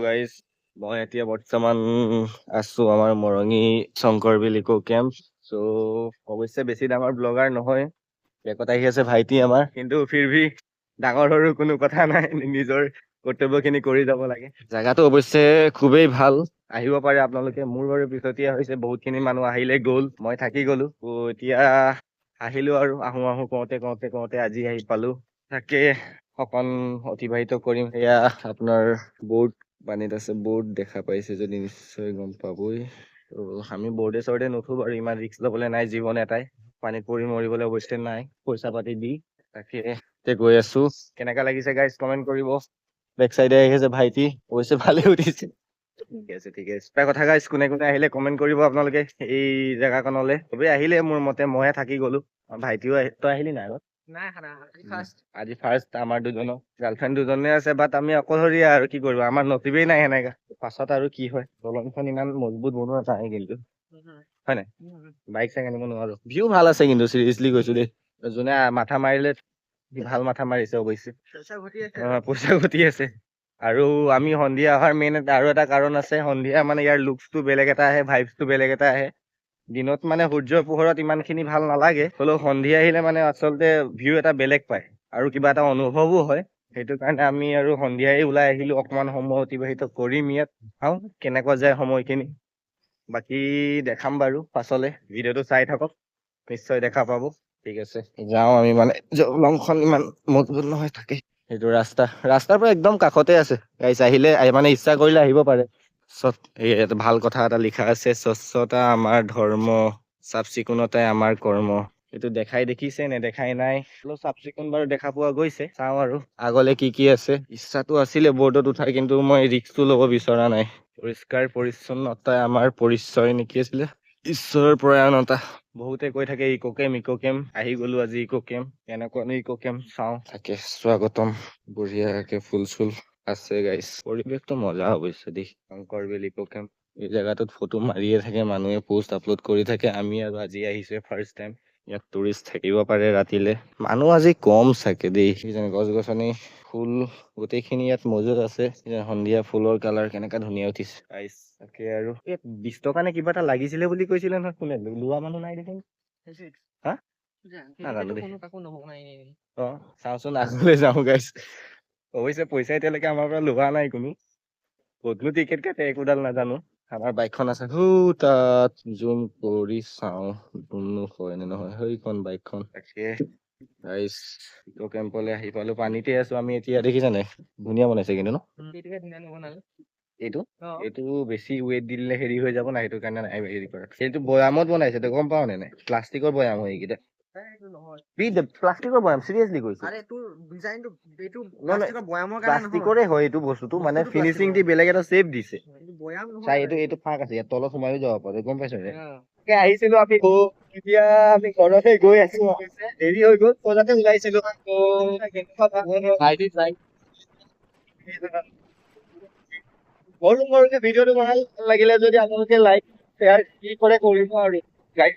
Guys মই এতিয়া বৰ্তমান আছো আমাৰ Morongi Shankar Bil eco' camp so' অৱশ্যে বেছি ডাঙৰ ব্লগাৰ নহয়, বেকত আহি আছে ভাইটি আমাৰ, কিন্তু ফিৰ ভি ডাঙৰ সৰু কোনো কথা নাই, নিজৰ কৰ্তব্যখিনি কৰি যাব লাগে। জেগাটো অৱশ্যে খুবেই ভালো, আহিব পাৰে আপোনালোকে, মোৰ বাৰু পিছতীয়া হৈছে বহুতখিনি মানুহ আহিলে গ'ল, মই থাকি গ'লো এতিয়া আহিলো আৰু, আহো আহো, কওঁতে কওঁতে কওঁতে আজি আহি পালো, তাকে, অকণ অতিবাহিত কৰিম, এয়া আপোনাৰ বৰ্ড পানীত আছে বৰ্ড দেখা পাইছে যদি নিশ্চয় গম পাবই। আমি বৰ্ডে চৰ্ডে নুঠো বাৰু ইমান ৰিস্ক ল'বলৈ নাই জীৱন এটাই। পানীত পৰি মৰিবলৈ অৱশ্যে নাই পইচা পাতি দি। তাকে গৈ আছো। কেনেকা লাগিছে গাইজ কমেণ্ট কৰিব। বেক চাইডে আহি আছে ভাইটি অৱশ্যে ভালে উঠিছে। ঠিকে আছে ঠিকে আছে। এটা কথা গাইজ কোনে কোনে আহিলে কমেণ্ট কৰিব আপোনালোকে এই জেগাকণলে চবেই আহিলে মোৰ মতে মইহে থাকি গ'লো। ভাইটিও তই আহিলি নাই আগত? আজি ফাৰ্ষ্ট আমাৰ দুজনৰ গাৰ্লফ্ৰেণ্ড দুজনে আছে বাট আমি অকলশৰীয়া আৰু কি কৰিব আমাৰ নচিবেই নাই সেনেকা। পাছত আৰু কি হয় দলংখন ইমান মজবুত বনোৱা নাই কিন্তু। হয় নাই? বাইক চাইক আনিব নোৱাৰো। ভিউ ভাল আছে কিন্তু চিৰিয়াছলি কৈছো দেই। যোনে মাথা মাৰিলে ভাল মাথা মাৰিছে অৱশ্যে। পইচা ঘটি আছে। অ, পইচা ঘটি আছে। আৰু আমি সন্ধিয়া অহাৰ মেইন আৰু এটা কাৰণ আছে সন্ধিয়া মানে ইয়াৰ লুকচটো বেলেগ এটা আহে ভাইবছটো বেলেগ এটা আহে। দিনত মানে সূৰ্যৰ পোহৰত ইমানখিনি ভাল নালাগে হ'লেও সন্ধিয়া আহিলে মানে আচলতে ভিউ এটা বেলেগ পায় আৰু কিবা এটা অনুভৱো হয়। সেইটো কাৰণে আমি আৰু সন্ধিয়াই ওলাই আহিলো অকমান সময় অতিবাহিত কৰিম ইয়াত। চাওঁ কেনেকুৱা যায় সময়খিনি। বাকী দেখাম বাৰু পাছলে ভিডিঅ'টো চাই থাকক। নিশ্চয় দেখা পাব। ঠিক আছে যাওঁ আমি মানে জলংখন ইমান মজবুত নহয় থাকে। সেইটো ৰাস্তা ৰাস্তাৰ পৰা একদম কাষতে আছে। গাইছ আহিলে আহি- মানে ইচ্ছা কৰিলে আহিব পাৰে। ভাল কথা এটা লিখা আছে স্বচ্ছতা আমাৰ ধৰ্ম চাফ চিকুণতাই আমাৰ কৰ্ম। এইটো দেখাই দেখিছে নেদেখাই নাই। অলপ চাফ চিকুণ বাৰু দেখা পোৱা গৈছে। চাওঁ আৰু আগলে কি কি আছে। ইচ্ছাটো আছিলে বৰ্ডত উঠাৰ কিন্তু মই ৰিক্সটো ল'ব বিচৰা নাই। পৰিষ্কাৰ পৰিচ্ছন্নতাই আমাৰ পৰিচয় নেকি আছিলে? ঈশ্বৰৰ প্ৰয়াণতা। বহুতে কৈ থাকে ইক' কেম ইক' কেম। আহি গলো আজি ইক' কেম। কেনেকুৱানো ইক' কেম চাওঁ। তাকে স্বাগতম। বঢ়িয়াকে ফুল চুল আছে গাইছ পৰিৱেশটো মজা অৱশ্যে দেই। শংকৰ বেল ইক' কেম্প এই জেগাটোত ফটো মাৰিয়ে থাকে মানুহে পোষ্ট আপলোড কৰি থাকে। আমি আৰু আজি আহিছো ফাৰ্ষ্ট টাইম ইয়াত টুৰিষ্ট থাকিব পাৰে ৰাতিলে। মানুহ আজি কম চাগে দেই। গছ গছনি ফুল গোটেইখিনি ইয়াত মজুত আছে। সন্ধিয়া ফুলৰ কালাৰ কেনেকা ধুনীয়া উঠিছে। গাইছ তাকে আৰু। এই বিশ টকা নে কিবা এটা লাগিছিলে বুলি কৈছিলে নহয় কোনে? লোৱা মানুহ নাই দেখোন। হা? নাজানো দেই। অ চাওঁচোন আগলৈ যাওঁ গাইছ অৱশ্যে পইচা এতিয়ালৈকে আমাৰ পৰা লোৱা নাই কোনো। ক'তনো টিকেট কাটে একোডাল নাজানো। আমাৰ বাইকখন আছে হৌ তাত জুম কৰি চাওঁ জুমনো হয় নে নহয় সেইখন বাইকখন। তাকে। গাইছ ইক' কেম্পলৈ আহি পালো পানীতে আছো আমি এতিয়া দেখিছা নাই ধুনীয়া বনাইছে কিন্তু ন? এইটো? এইটো বেছি ৱেইট দি দিলে হেৰি হৈ যাব না সেইটো কাৰণে নাই হেৰি কৰা। সেইটো বৈয়ামত বনাইছে তই গম পাৱ নে নাই? প্লাষ্টিকৰ বৈয়াম হয় এইকেইটা। প্লাষ্টিকৰ বৈয়াম চিৰিয়াছলি কৈছো। আৰে তোৰ ডিজাইনটো এইটো প্লাষ্টিকৰ বয়ামৰ কাৰণে প্লাষ্টিকৰে হয় এইটো বস্তুটো মানে plastic দি বেলেগ এটা শ্বেপ দিছে। বয়াম নহয়। চাই এইটো এইটো ফাঁক আছে ইয়াত তলত সোমাইও যাব পাৰে গম পাইছ নে। তাকে আহিছিলো আমি। গ- এতিয়া আমি ঘৰতে গৈ আছো। দেৰি হৈ গ'ল বজাতে ওলাইছিলো। সৰু সৰুকে ভিডিঅ'টো ভাল লাগিলে যদি আপোনালোকে লাইক শ্বেয়াৰ কি কৰে কৰিব আৰু। গাইড